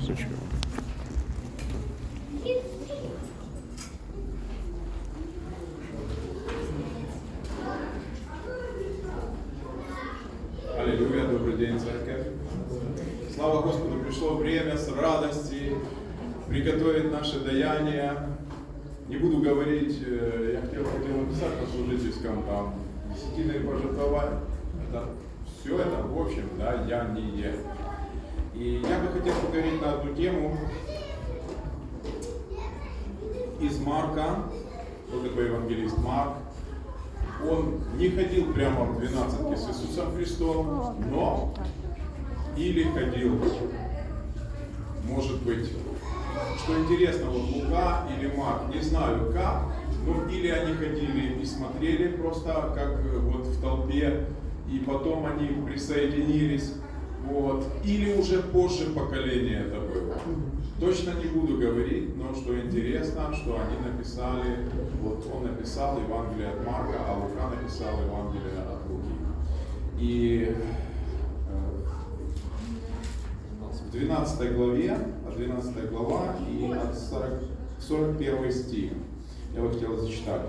Музичка. Аллилуйя, добрый день, церковь. Слава Господу, пришло время с радости приготовить наши даяния. Не буду говорить, э, я хотел, хотел написать на служительском там десятины пожертвовать. Это, все это, в общем, да, я не я. И я бы хотел поговорить на одну тему из Марка. Кто такой евангелист Марк? Он не ходил прямо в двенадцатке с Иисусом Христом, но или ходил, может быть, что интересно, вот Лука или Марк, не знаю как, но или они ходили и смотрели просто как вот в толпе, и потом они присоединились, вот, или уже позже поколение это было. Точно не буду говорить, но что интересно, что они написали, вот он написал Евангелие от Марка, а Лука написал Евангелие от Луки. И э, в 12 главе, а 12 глава и от 40, 41 стих, я бы хотел зачитать.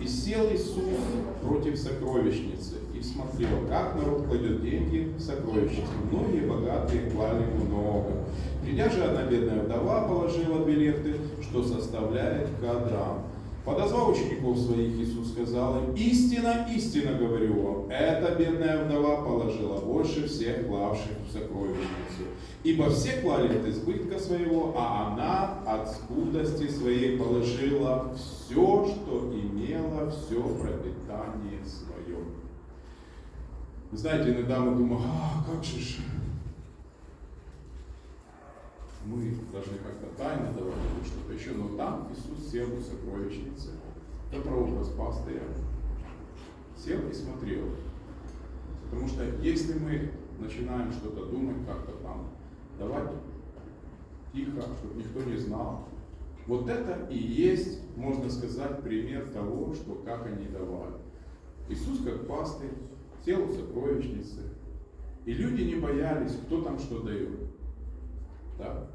«И сел Иисус против сокровищницы, и смотрел, как народ кладет деньги в сокровищницу. Многие богатые клали много. Придя же одна бедная вдова положила две лефты, что составляет кадрам. Подозвав учеников своих, Иисус сказал им, истина, истина говорю вам, эта бедная вдова положила больше всех клавших в сокровищницу. Ибо все клали от избытка своего, а она от скудости своей положила все, что имела, все пропитание свое. Вы знаете, иногда мы думаем, а как же ж мы должны как-то тайно давать или что-то еще, но там Иисус сел в сокровищнице. Это прообраз пастыря. Сел и смотрел. Потому что если мы начинаем что-то думать, как-то там давать тихо, чтобы никто не знал, вот это и есть, можно сказать, пример того, что как они давали. Иисус как пастырь сел в и люди не боялись, кто там что дает. Да?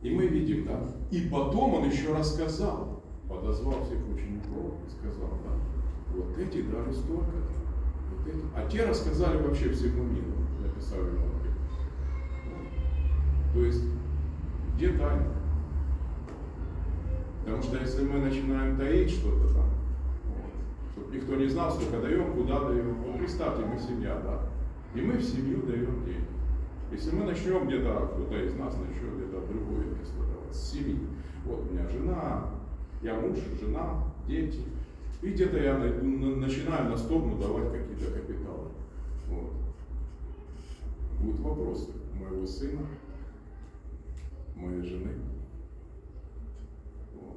И мы видим, да. И потом он еще рассказал, подозвал всех учеников и сказал, да, вот эти дали столько вот эти. А те рассказали вообще всему миру, написал Евангелие. Вот. То есть, где тайна? Потому что если мы начинаем таить что-то там, вот, чтобы никто не знал, сколько даем, куда даем, вот представьте, мы семья, да, и мы в семью даем деньги. Если мы начнем где-то, кто-то из нас начнет где-то в другое место давать, с семьи. Вот у меня жена, я муж, жена, дети. И где-то я начинаю на сторону давать какие-то капиталы. Вот. Будут вопросы моего сына, моей жены. Вот.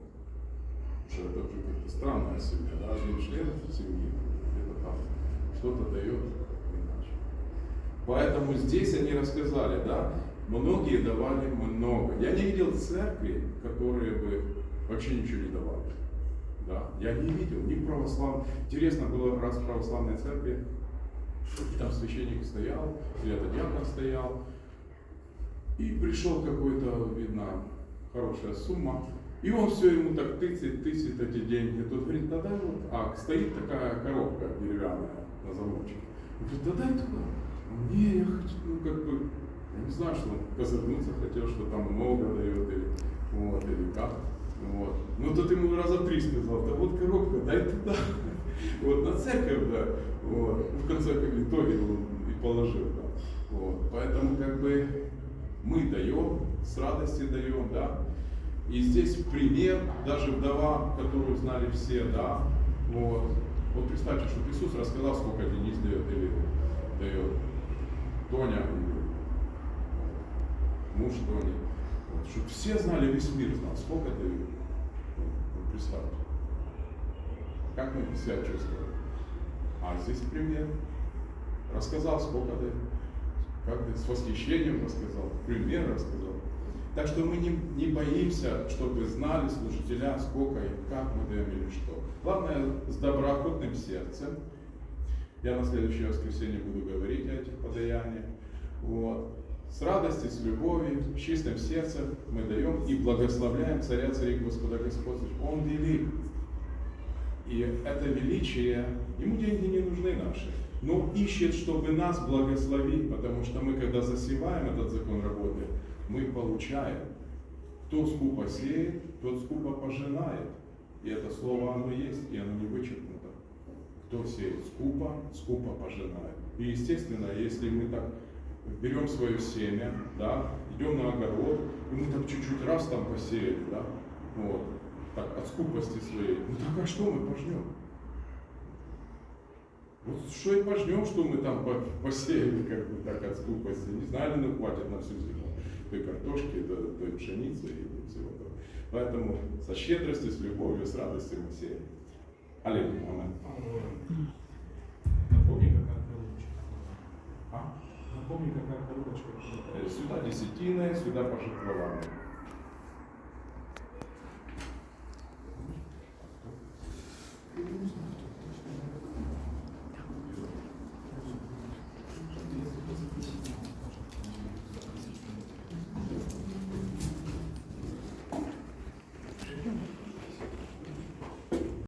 Что это уже как-то странная семья, да? Один член семьи где-то там что-то дает Поэтому здесь они рассказали, да, многие давали много. Я не видел церкви, которые бы вообще ничего не давали. Да? Я не видел ни православных. Интересно было раз в православной церкви, там священник стоял, или это диакон стоял, и пришел какой-то, видно, хорошая сумма, и он все ему так тысяч, тысяч эти деньги. Тут говорит, да дай вот, а стоит такая коробка деревянная на замочке. Он говорит, да дай туда. Не, я хочу, ну как бы, я не знаю, что он козырнуться хотел, что там много дает или вот, или как. Вот. Ну тут ему раза три сказал, да вот коробка, дай туда. Вот, на церковь, да. Вот. В конце как итоге он и положил, да. Вот. Поэтому как бы мы даем, с радостью даем, да. И здесь пример, даже вдова, которую знали все, да. Вот. Вот представьте, что Иисус рассказал, сколько Денис дает или дает Тоня, муж Тони. Вот, чтобы все знали, весь мир знал, сколько дают. Вот, представьте. Как мы себя чувствуем. А здесь пример. Рассказал, сколько дают. Как с восхищением рассказал, пример рассказал. Так что мы не, не боимся, чтобы знали служителя, сколько и как мы даем или что. Главное, с доброохотным сердцем, я на следующее воскресенье буду говорить о этих подаяниях. Вот. С радостью, с любовью, с чистым сердцем мы даем и благословляем Царя Царей Господа Господь. Он велик. И это величие, ему деньги не нужны наши, но ищет, чтобы нас благословить, потому что мы, когда засеваем этот закон работы, мы получаем. Кто скупо сеет, тот скупо пожинает. И это слово оно есть, и оно не вычеркнуто. Кто сеет скупо, скупо пожинает. И естественно, если мы так берем свое семя, да, идем на огород, и мы так чуть-чуть раз там посеяли, да, вот, так, от скупости своей. Ну так а что мы пожнем? Вот что и пожнем, что мы там по- посеяли, как бы так от скупости. Не знали, ну хватит на всю зиму. Той картошки, той, той пшеницы и всего этого. Поэтому со щедростью, с любовью, с радостью мы сеем. Аллилуйя. Аминь. Напомни, какая коробочка. А? Напомни, какая коробочка. Э, Сюда десятины, сюда пожертвования.